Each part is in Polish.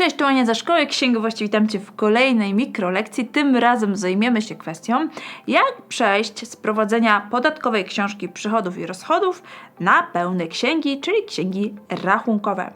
Cześć, tu Ania ze Szkoły Księgowości. Witam Cię w kolejnej mikrolekcji. Tym razem zajmiemy się kwestią, jak przejść z prowadzenia podatkowej książki przychodów i rozchodów na pełne księgi, czyli księgi rachunkowe.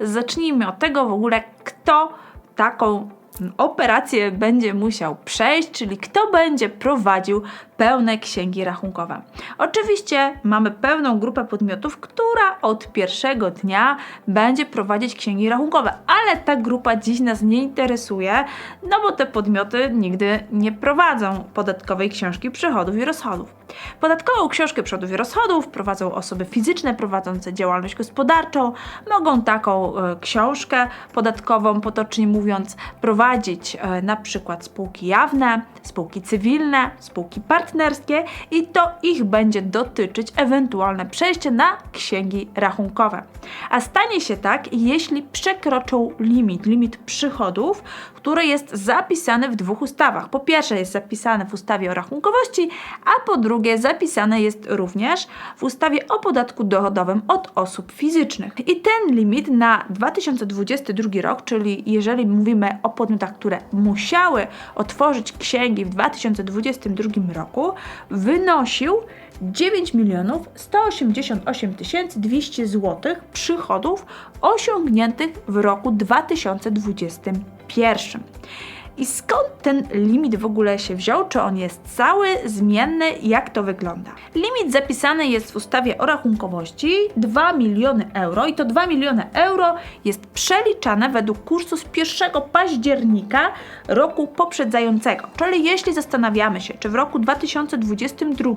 Zacznijmy od tego w ogóle, kto taką operację będzie musiał przejść, czyli kto będzie prowadził pełne księgi rachunkowe. Oczywiście mamy pełną grupę podmiotów, która od pierwszego dnia będzie prowadzić księgi rachunkowe, ale ta grupa dziś nas nie interesuje, no bo te podmioty nigdy nie prowadzą podatkowej książki przychodów i rozchodów. Podatkową książkę przychodów i rozchodów prowadzą osoby fizyczne prowadzące działalność gospodarczą. Mogą taką e, książkę podatkową, potocznie mówiąc, prowadzić e, na przykład spółki jawne, spółki cywilne, spółki partnerskie i to ich będzie dotyczyć ewentualne przejście na księgi rachunkowe. A stanie się tak, jeśli przekroczą limit, limit przychodów, który jest zapisany w dwóch ustawach. Po pierwsze jest zapisane w ustawie o rachunkowości, a po drugie zapisane jest również w ustawie o podatku dochodowym od osób fizycznych. I ten limit na 2022 rok, czyli jeżeli mówimy o podmiotach, które musiały otworzyć księgi w 2022 roku, wynosił 9 milionów 188 200 zł przychodów osiągniętych w roku 2021. I skąd ten limit w ogóle się wziął? Czy on jest cały, zmienny? Jak to wygląda? Limit zapisany jest w ustawie o rachunkowości 2 miliony euro i to 2 miliony euro jest przeliczane według kursu z 1 października roku poprzedzającego. Czyli jeśli zastanawiamy się, czy w roku 2022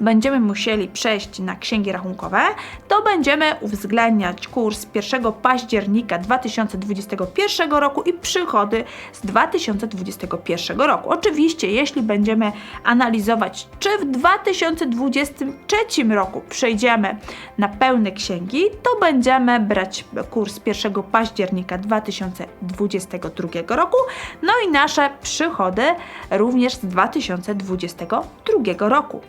będziemy musieli przejść na księgi rachunkowe, to będziemy uwzględniać kurs 1 października 2021 roku i przychody z 2021 2021 roku. Oczywiście, jeśli będziemy analizować, czy w 2023 roku przejdziemy na pełne księgi, to będziemy brać kurs 1 października 2022 roku, no i nasze przychody również z 2022 roku.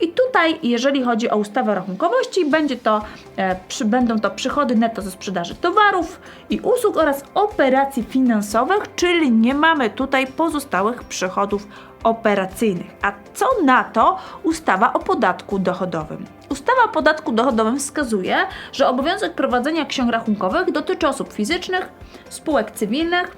I tutaj, jeżeli chodzi o ustawę rachunkowości, będzie to, e, przy, będą to przychody netto ze sprzedaży towarów i usług oraz operacji finansowych, czyli nie mamy tutaj pozostałych przychodów operacyjnych. A co na to ustawa o podatku dochodowym? Ustawa o podatku dochodowym wskazuje, że obowiązek prowadzenia ksiąg rachunkowych dotyczy osób fizycznych, spółek cywilnych,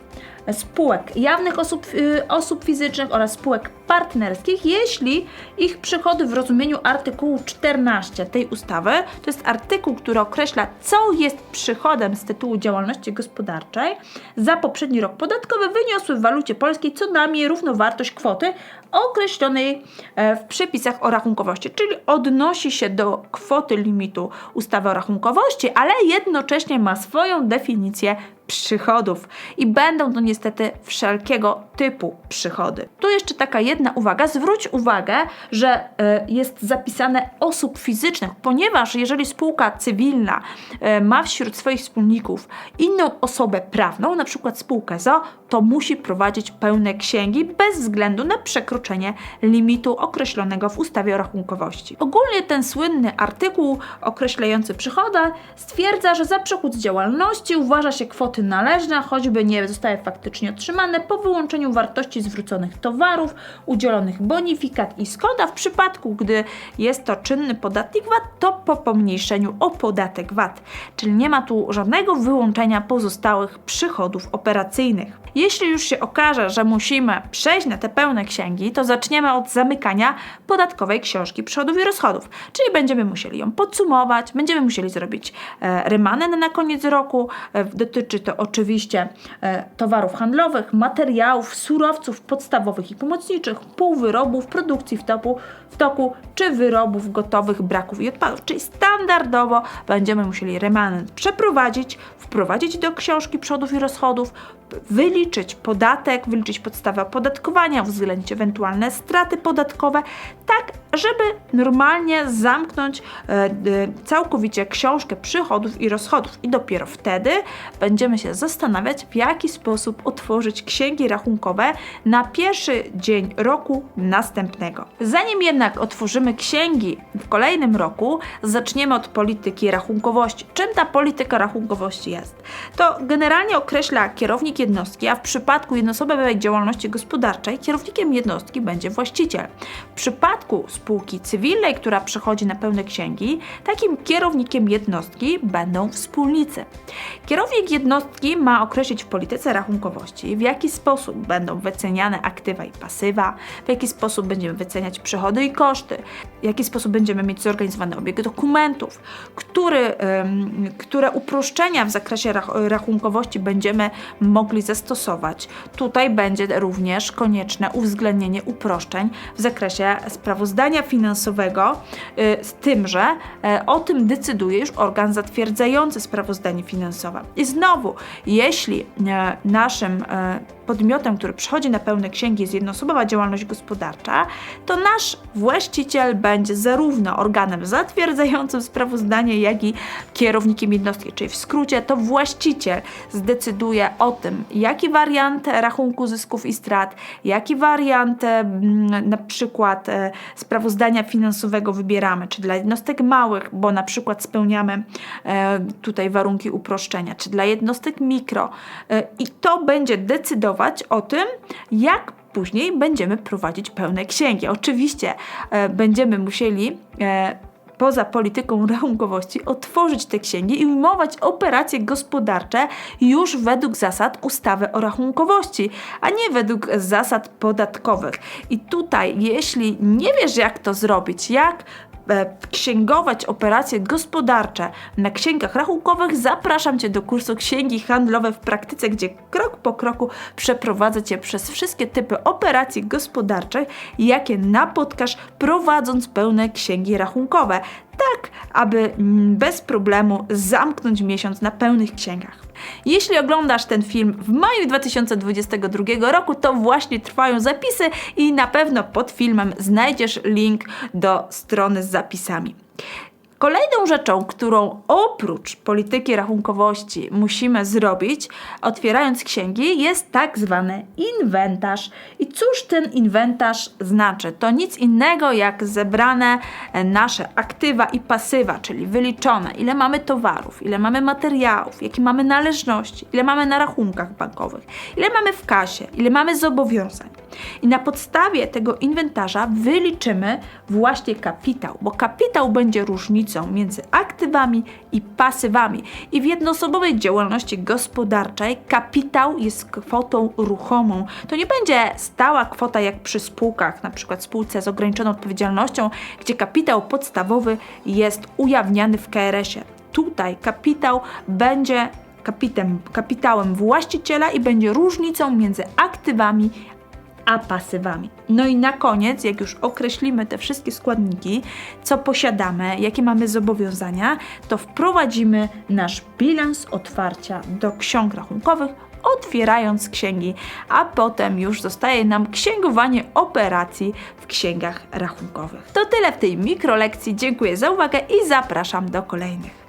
spółek jawnych osób, y, osób fizycznych oraz spółek partnerskich, jeśli ich przychody w rozumieniu artykułu 14 tej ustawy, to jest artykuł, który określa, co jest przychodem z tytułu działalności gospodarczej za poprzedni rok podatkowy, wyniosły w walucie polskiej co najmniej równowartość kwoty określonej e, w przepisach o rachunkowości, czyli odnosi się do kwoty limitu ustawy o rachunkowości, ale jednocześnie ma swoją definicję przychodów i będą to niestety wszelkiego typu przychody. Tu jeszcze taka jedna uwaga, zwróć uwagę, że y, jest zapisane osób fizycznych, ponieważ jeżeli spółka cywilna y, ma wśród swoich wspólników inną osobę prawną, na przykład spółkę ZO, to musi prowadzić pełne księgi bez względu na przekroczenie limitu określonego w ustawie o rachunkowości. Ogólnie ten słynny artykuł określający przychody stwierdza, że za przychód z działalności uważa się kwoty należne, choćby nie zostały faktycznie otrzymane po wyłączeniu wartości zwróconych towarów, udzielonych bonifikat i skoda. W przypadku, gdy jest to czynny podatnik VAT, to po pomniejszeniu o podatek VAT, czyli nie ma tu żadnego wyłączenia pozostałych przychodów operacyjnych. Jeśli już się okaże, że musimy przejść na te pełne księgi, to zaczniemy od zamykania podatkowej książki przychodów i rozchodów. Czyli będziemy musieli ją podsumować, będziemy musieli zrobić e, remanent na koniec roku. E, dotyczy to oczywiście e, towarów handlowych, materiałów, surowców podstawowych i pomocniczych, półwyrobów, produkcji w toku, w toku czy wyrobów gotowych, braków i odpadów. Czyli standardowo będziemy musieli remanent przeprowadzić, wprowadzić do książki przychodów i rozchodów, wyliczyć podatek, wyliczyć podstawę opodatkowania, uwzględnić ewentualne straty podatkowe, tak żeby normalnie zamknąć e, e, całkowicie książkę przychodów i rozchodów. I dopiero wtedy będziemy się zastanawiać, w jaki sposób otworzyć księgi rachunkowe na pierwszy dzień roku następnego. Zanim jednak otworzymy księgi w kolejnym roku, zaczniemy od polityki rachunkowości. Czym ta polityka rachunkowości jest? To generalnie określa kierownik jednostki, a w przypadku jednoosobowej działalności gospodarczej kierownikiem jednostki będzie właściciel. W przypadku spółki cywilnej, która przechodzi na pełne księgi, takim kierownikiem jednostki będą wspólnicy. Kierownik jednostki ma określić w polityce rachunkowości, w jaki sposób będą wyceniane aktywa i pasywa, w jaki sposób będziemy wyceniać przychody i koszty, w jaki sposób będziemy mieć zorganizowany obieg dokumentów, który, które uproszczenia w zakresie rach rachunkowości będziemy mogli zastosować. Tutaj będzie również konieczne uwzględnienie uproszczeń w zakresie sprawozdania finansowego, y, z tym, że e, o tym decyduje już organ zatwierdzający sprawozdanie finansowe. I znowu, jeśli e, naszym e, podmiotem, który przychodzi na pełne księgi jest jednoosobowa działalność gospodarcza, to nasz właściciel będzie zarówno organem zatwierdzającym sprawozdanie, jak i kierownikiem jednostki, czyli w skrócie to właściciel zdecyduje o tym, jaki wariant rachunku zysków i strat, jaki wariant mm, na przykład e, sprawozdania finansowego wybieramy, czy dla jednostek małych, bo na przykład spełniamy e, tutaj warunki uproszczenia, czy dla jednostek mikro. E, i to będzie decydować o tym, jak później będziemy prowadzić pełne księgi. Oczywiście e, będziemy musieli e, poza polityką rachunkowości otworzyć te księgi i ujmować operacje gospodarcze już według zasad ustawy o rachunkowości, a nie według zasad podatkowych. I tutaj, jeśli nie wiesz, jak to zrobić, jak księgować operacje gospodarcze na księgach rachunkowych, zapraszam Cię do kursu Księgi Handlowe w praktyce, gdzie krok po kroku przeprowadzę Cię przez wszystkie typy operacji gospodarczych, jakie napotkasz prowadząc pełne księgi rachunkowe. Tak, aby bez problemu zamknąć miesiąc na pełnych księgach. Jeśli oglądasz ten film w maju 2022 roku, to właśnie trwają zapisy i na pewno pod filmem znajdziesz link do strony z zapisami. Kolejną rzeczą, którą oprócz polityki rachunkowości musimy zrobić, otwierając księgi, jest tak zwany inwentarz. I cóż ten inwentarz znaczy? To nic innego jak zebrane e, nasze aktywa i pasywa, czyli wyliczone, ile mamy towarów, ile mamy materiałów, jakie mamy należności, ile mamy na rachunkach bankowych, ile mamy w kasie, ile mamy zobowiązań. I na podstawie tego inwentarza wyliczymy właśnie kapitał, bo kapitał będzie różnicą między aktywami i pasywami. I w jednoosobowej działalności gospodarczej kapitał jest kwotą ruchomą. To nie będzie stała kwota jak przy spółkach, na przykład spółce z ograniczoną odpowiedzialnością, gdzie kapitał podstawowy jest ujawniany w KRS-ie. Tutaj kapitał będzie kapitem, kapitałem właściciela i będzie różnicą między aktywami a pasywami. No i na koniec, jak już określimy te wszystkie składniki, co posiadamy, jakie mamy zobowiązania, to wprowadzimy nasz bilans otwarcia do ksiąg rachunkowych, otwierając księgi, a potem już zostaje nam księgowanie operacji w księgach rachunkowych. To tyle w tej mikrolekcji. Dziękuję za uwagę i zapraszam do kolejnych.